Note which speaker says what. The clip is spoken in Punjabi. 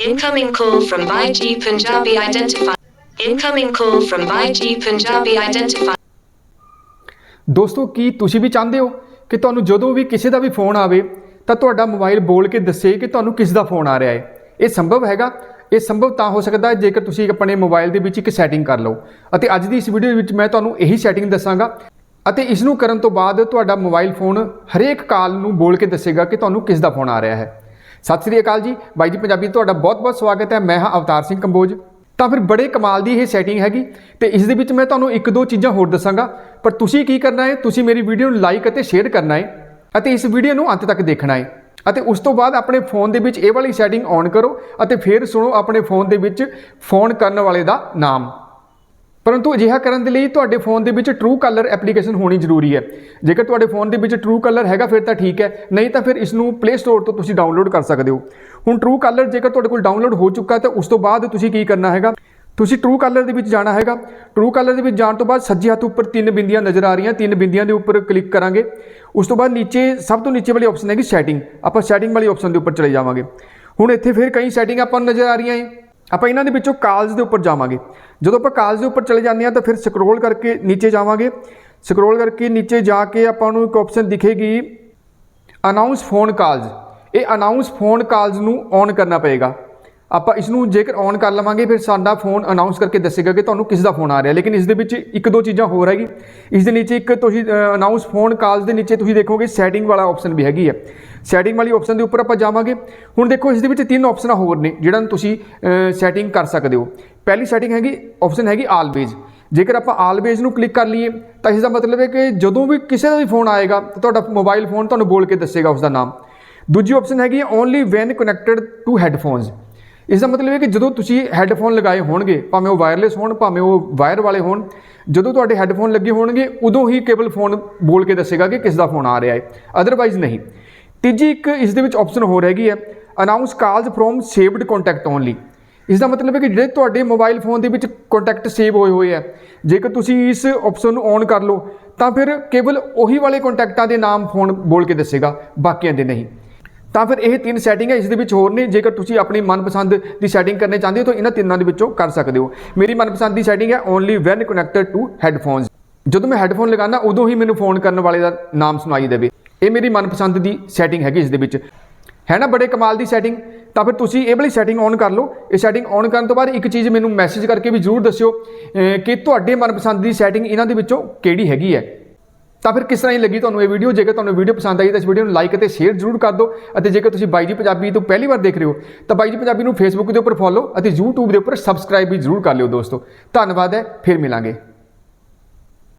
Speaker 1: Incoming call from Baiji Punjabi identified. Incoming call from Baiji Punjabi identified.
Speaker 2: ਦੋਸਤੋ, ਕੀ ਤੁਸੀਂ ਵੀ ਚਾਹੁੰਦੇ ਹੋ ਕਿ ਤੁਹਾਨੂੰ ਜਦੋਂ ਵੀ ਕਿਸੇ ਦਾ ਵੀ ਫੋਨ ਆਵੇ, ਤਾਂ ਤੁਹਾਡਾ ਮੋਬਾਈਲ ਬੋਲ ਕੇ ਦੱਸੇ ਕਿ ਤੁਹਾਨੂੰ ਕਿਸ ਦਾ ਫੋਨ ਆ ਰਿਹਾ ਹੈ ਇਹ ਸੰਭਵ ਹੈਗਾ ਇਹ ਸੰਭਵ ਤਾਂ ਹੋ ਸਕਦਾ ਹੈ ਜੇਕਰ ਤੁਸੀਂ ਆਪਣੇ ਮੋਬਾਈਲ ਦੇ ਵਿੱਚ ਇੱਕ ਸੈਟਿੰਗ ਕਰ ਲਓ ਅਤੇ ਅੱਜ ਦੀ ਇਸ ਵੀਡੀਓ ਵਿੱਚ ਮੈਂ ਤੁਹਾਨੂੰ ਇਹੀ ਸੈਟਿੰਗ ਦੱਸਾਂਗਾ ਅਤੇ ਇਸ ਨੂੰ ਕਰਨ ਤੋਂ ਬਾਅਦ ਤੁਹਾਡਾ ਮੋਬਾਈਲ ਫੋਨ ਹਰੇਕ ਕਾਲ ਨੂੰ ਬੋਲ ਕੇ ਦੱਸੇਗਾ ਕਿ ਤੁਹਾਨੂੰ ਕਿਸ ਦਾ ਫੋਨ ਆ ਰਿਹਾ ਹੈ ਸਤਿ ਸ੍ਰੀ ਅਕਾਲ ਜੀ। ਬਾਈ ਜੀ, ਪੰਜਾਬੀ ਤੁਹਾਡਾ ਬਹੁਤ-ਬਹੁਤ ਸਵਾਗਤ ਹੈ। ਮੈਂ ਹਾਂ ਅਵਤਾਰ ਸਿੰਘ ਕੰਬੋਜ। ਤਾਂ ਫਿਰ ਬੜੇ ਕਮਾਲ ਦੀ ਇਹ ਸੈਟਿੰਗ ਹੈਗੀ ਤੇ ਇਸ ਦੇ ਵਿੱਚ ਮੈਂ ਤੁਹਾਨੂੰ ਇੱਕ ਦੋ ਚੀਜ਼ਾਂ ਹੋਰ ਦੱਸਾਂਗਾ। ਪਰ ਤੁਸੀਂ ਕੀ ਕਰਨਾ ਹੈ? ਤੁਸੀਂ ਮੇਰੀ ਵੀਡੀਓ ਨੂੰ ਲਾਈਕ ਅਤੇ ਸ਼ੇਅਰ ਕਰਨਾ ਹੈ ਅਤੇ ਇਸ ਵੀਡੀਓ ਨੂੰ ਅੰਤ ਤੱਕ ਦੇਖਣਾ ਹੈ। ਅਤੇ ਉਸ ਤੋਂ ਬਾਅਦ ਆਪਣੇ ਫੋਨ ਦੇ ਵਿੱਚ ਇਹ ਵਾਲੀ ਸੈਟਿੰਗ ਔਨ ਕਰੋ ਅਤੇ ਫਿਰ ਸੁਣੋ ਆਪਣੇ ਫੋਨ ਦੇ ਵਿੱਚ ਫੋਨ ਕਰਨ ਵਾਲੇ ਦਾ ਨਾਮ। ਪਰੰਤੂ ਅਜਿਹਾ ਕਰਨ ਦੇ ਲਈ ਤੁਹਾਡੇ ਫੋਨ ਦੇ ਵਿੱਚ ਟਰੂ ਕਲਰ ਐਪਲੀਕੇਸ਼ਨ ਹੋਣੀ ਜ਼ਰੂਰੀ ਹੈ। ਜੇਕਰ ਤੁਹਾਡੇ ਫੋਨ ਦੇ ਵਿੱਚ ਟਰੂ ਕਲਰ ਹੈਗਾ, ਫਿਰ ਤਾਂ ਠੀਕ ਹੈ। ਨਹੀਂ ਤਾਂ ਫਿਰ ਇਸ ਨੂੰ ਪਲੇ ਸਟੋਰ ਤੋਂ ਤੁਸੀਂ ਡਾਊਨਲੋਡ ਕਰ ਸਕਦੇ ਹੋ। ਹੁਣ ਟਰੂ ਕਲਰ ਜੇਕਰ ਤੁਹਾਡੇ ਕੋਲ ਡਾਊਨਲੋਡ ਹੋ ਚੁੱਕਾ ਤਾਂ ਉਸ ਤੋਂ ਬਾਅਦ ਤੁਸੀਂ ਕੀ ਕਰਨਾ ਹੈਗਾ? ਤੁਸੀਂ ਟਰੂ ਕਲਰ ਦੇ ਵਿੱਚ ਜਾਣਾ ਹੈਗਾ। ਟਰੂ ਕਲਰ ਦੇ ਵਿੱਚ ਜਾਣ ਤੋਂ ਬਾਅਦ ਸੱਜੇ ਹੱਥ ਉੱਪਰ ਤਿੰਨ ਬਿੰਦੀਆਂ ਨਜ਼ਰ ਆ ਰਹੀਆਂ। ਤਿੰਨ ਬਿੰਦੀਆਂ ਦੇ ਉੱਪਰ ਕਲਿੱਕ ਕਰਾਂਗੇ। ਉਸ ਤੋਂ ਬਾਅਦ ਨੀਚੇ, ਸਭ ਤੋਂ ਨੀਚੇ ਵਾਲੀ ਆਪਸ਼ਨ ਹੈਗੀ ਸੈਟਿੰਗ ਆਪਾਂ ਸੈਟਿੰਗ ਵਾਲੀ ਆਪਸ਼ਨ ਦੇ ਉੱਪਰ ਚਲੇ ਜਾਵਾਂਗੇ। ਹੁਣ ਇੱਥੇ ਫਿਰ ਕਈ ਸੈਟਿੰਗ ਆਪਾਂ ਨੂੰ ਨਜ਼ਰ ਆ ਰਹੀਆਂ ਹੈ ਆਪਾਂ ਇਹਨਾਂ ਦੇ ਵਿੱਚੋਂ ਕਾਲਜ਼ ਦੇ ਉੱਪਰ ਜਾਵਾਂਗੇ। ਜਦੋਂ ਆਪਾਂ ਕਾਲਜ਼ ਦੇ ਉੱਪਰ ਚਲੇ ਜਾਂਦੇ ਹਾਂ ਤਾਂ ਫਿਰ ਸਕਰੋਲ ਕਰਕੇ ਨੀਚੇ ਜਾਵਾਂਗੇ। ਸਕਰੋਲ ਕਰਕੇ ਨੀਚੇ ਜਾ ਕੇ ਆਪਾਂ ਨੂੰ ਇੱਕ ਆਪਸ਼ਨ ਦਿਖੇਗੀ ਅਨਾਉਂਸ ਫੋਨ ਕਾਲਜ਼ ਇਹ ਅਨਾਉਂਸ ਫੋਨ ਕਾਲਜ਼ ਨੂੰ ਔਨ ਕਰਨਾ ਪਏਗਾ। ਆਪਾਂ ਇਸ ਨੂੰ ਜੇਕਰ ਔਨ ਕਰ ਲਵਾਂਗੇ, ਫਿਰ ਸਾਡਾ ਫੋਨ ਅਨਾਉਂਸ ਕਰਕੇ ਦੱਸੇਗਾ ਕਿ ਤੁਹਾਨੂੰ ਕਿਸ ਦਾ ਫੋਨ ਆ ਰਿਹਾ। ਲੇਕਿਨ ਇਸ ਦੇ ਵਿੱਚ ਇੱਕ ਦੋ ਚੀਜ਼ਾਂ ਹੋਰ ਹੈਗੀ। ਇਸ ਦੇ ਨੀਚੇ ਇੱਕ ਤੁਸੀਂ ਅਨਾਉਂਸ ਫੋਨ ਕਾਲਸ ਦੇ ਨੀਚੇ ਤੁਸੀਂ ਦੇਖੋਗੇ ਸੈਟਿੰਗ ਵਾਲਾ ਆਪਸ਼ਨ ਵੀ ਹੈਗੀ ਹੈ ਸੈਟਿੰਗ ਵਾਲੀ ਆਪਸ਼ਨ ਦੇ ਉੱਪਰ ਆਪਾਂ ਜਾਵਾਂਗੇ। ਹੁਣ ਦੇਖੋ, ਇਸ ਦੇ ਵਿੱਚ ਤਿੰਨ ਆਪਸ਼ਨਾਂ ਹੋਰ ਨੇ, ਜਿਹੜਾ ਤੁਸੀਂ ਸੈਟਿੰਗ ਕਰ ਸਕਦੇ ਹੋ। ਪਹਿਲੀ ਸੈਟਿੰਗ ਹੈਗੀ ਆਪਸ਼ਨ ਹੈਗੀ ਆਲਵੇਜ਼ ਜੇਕਰ ਆਪਾਂ ਆਲਵੇਜ਼ ਨੂੰ ਕਲਿੱਕ ਕਰ ਲਈਏ, ਤਾਂ ਇਸ ਦਾ ਮਤਲਬ ਹੈ ਕਿ ਜਦੋਂ ਵੀ ਕਿਸੇ ਦਾ ਵੀ ਫੋਨ ਆਏਗਾ, ਤਾਂ ਤੁਹਾਡਾ ਮੋਬਾਈਲ ਫੋਨ ਤੁਹਾਨੂੰ ਬੋਲ ਕੇ ਦੱਸੇਗਾ ਉਸ ਦਾ ਨਾਮ। ਦੂਜੀ ਆਪਸ਼ਨ ਹੈਗੀ only when connected to headphones ਇਸ ਦਾ ਮਤਲਬ ਹੈ ਕਿ ਜਦੋਂ ਤੁਸੀਂ ਹੈੱਡਫੋਨ ਲਗਾਏ ਹੋਣਗੇ, ਭਾਵੇਂ ਉਹ ਵਾਇਰਲੈਸ ਹੋਣ, ਭਾਵੇਂ ਉਹ ਵਾਇਰ ਵਾਲੇ ਹੋਣ, ਜਦੋਂ ਤੁਹਾਡੇ ਹੈੱਡਫੋਨ ਲੱਗੇ ਹੋਣਗੇ, ਉਦੋਂ ਹੀ ਕੇਬਲ ਫੋਨ ਬੋਲ ਕੇ ਦੱਸੇਗਾ ਕਿ ਕਿਸ ਦਾ ਫੋਨ ਆ ਰਿਹਾ ਹੈ। ਅਦਰਵਾਈਜ਼ ਨਹੀਂ। ਤੀਜੀ ਇੱਕ ਇਸ ਦੇ ਵਿੱਚ ਆਪਸ਼ਨ ਹੋਰ ਹੈਗੀ ਹੈ announce calls from saved contact only ਇਸ ਦਾ ਮਤਲਬ ਹੈ ਕਿ ਜਿਹੜੇ ਤੁਹਾਡੇ ਮੋਬਾਈਲ ਫੋਨ ਦੇ ਵਿੱਚ ਕੰਟੈਕਟ ਸੇਵ ਹੋਏ ਹੋਏ ਆ ਜੇਕਰ ਤੁਸੀਂ ਇਸ ਆਪਸ਼ਨ ਨੂੰ ਔਨ ਕਰ ਲਓ, ਤਾਂ ਫਿਰ ਕੇਵਲ ਉਹੀ ਵਾਲੇ ਕੰਟੈਕਟਾਂ ਦੇ ਨਾਮ ਫੋਨ ਬੋਲ ਕੇ ਦੱਸੇਗਾ, ਬਾਕੀਆਂ ਦੇ ਨਹੀਂ। ਤਾਂ ਫਿਰ ਇਹ ਤਿੰਨ ਸੈਟਿੰਗ ਹੈ, ਇਸ ਦੇ ਵਿੱਚ ਹੋਰ ਨੇ ਜੇਕਰ ਤੁਸੀਂ ਆਪਣੀ ਮਨਪਸੰਦ ਦੀ ਸੈਟਿੰਗ ਕਰਨੇ ਚਾਹੁੰਦੇ ਹੋ, ਤਾਂ ਇਹਨਾਂ ਤਿੰਨਾਂ ਦੇ ਵਿੱਚੋਂ ਕਰ ਸਕਦੇ ਹੋ। ਮੇਰੀ ਮਨਪਸੰਦ ਦੀ ਸੈਟਿੰਗ ਹੈ only when connected to headphones ਜਦੋਂ ਮੈਂ ਹੈੱਡਫੋਨ ਲਗਾਉਣਾ ਉਦੋਂ ਹੀ ਮੈਨੂੰ ਫੋਨ ਕਰਨ ਵਾਲੇ ਦਾ ਨਾਮ ਸੁਣਾਈ ਦੇਵੇ। ਇਹ ਮੇਰੀ ਮਨਪਸੰਦ ਦੀ ਸੈਟਿੰਗ ਹੈਗੀ ਇਸ ਦੇ ਵਿੱਚ। ਹੈ ਨਾ, ਬੜੇ ਕਮਾਲ ਦੀ ਸੈਟਿੰਗ ਤਾਂ ਫਿਰ ਤੁਸੀਂ ਇਹ ਵਾਲੀ ਸੈਟਿੰਗ ਔਨ ਕਰ ਲਓ। ਇਹ ਸੈਟਿੰਗ ਔਨ ਕਰਨ ਤੋਂ ਬਾਅਦ ਇੱਕ ਚੀਜ਼ ਮੈਨੂੰ ਮੈਸੇਜ ਕਰਕੇ ਵੀ ਜ਼ਰੂਰ ਦੱਸਿਓ ਕਿ ਤੁਹਾਡੇ ਮਨਪਸੰਦ ਦੀ ਸੈਟਿੰਗ ਇਹਨਾਂ ਦੇ ਵਿੱਚੋਂ ਕਿਹੜੀ ਹੈਗੀ ਹੈ। ਤਾਂ ਫਿਰ ਕਿਸ ਤਰ੍ਹਾਂ ਹੀ ਲੱਗੀ ਤੁਹਾਨੂੰ ਇਹ ਵੀਡੀਓ ਜੇਕਰ ਤੁਹਾਨੂੰ ਵੀਡੀਓ ਪਸੰਦ ਆਈ ਤਾਂ ਇਸ ਵੀਡੀਓ ਨੂੰ ਲਾਈਕ ਅਤੇ ਸ਼ੇਅਰ ਜ਼ਰੂਰ ਕਰ ਦਿਓ ਅਤੇ ਜੇਕਰ ਤੁਸੀਂ ਬਾਈ ਜੀ ਪੰਜਾਬੀ ਤੋਂ ਪਹਿਲੀ ਵਾਰ ਦੇਖ ਰਹੇ ਹੋ, ਤਾਂ ਬਾਈ ਜੀ ਪੰਜਾਬੀ ਨੂੰ ਫੇਸਬੁੱਕ ਦੇ ਉੱਪਰ ਫੋਲੋ ਅਤੇ YouTube ਦੇ ਉੱਪਰ ਸਬਸਕ੍ਰਾਈਬ ਵੀ ਜ਼ਰੂਰ ਕਰ ਲਿਓ ਦੋਸਤੋ। ਧੰਨਵਾਦ ਹੈ, ਫਿਰ ਮਿਲਾਂਗੇ।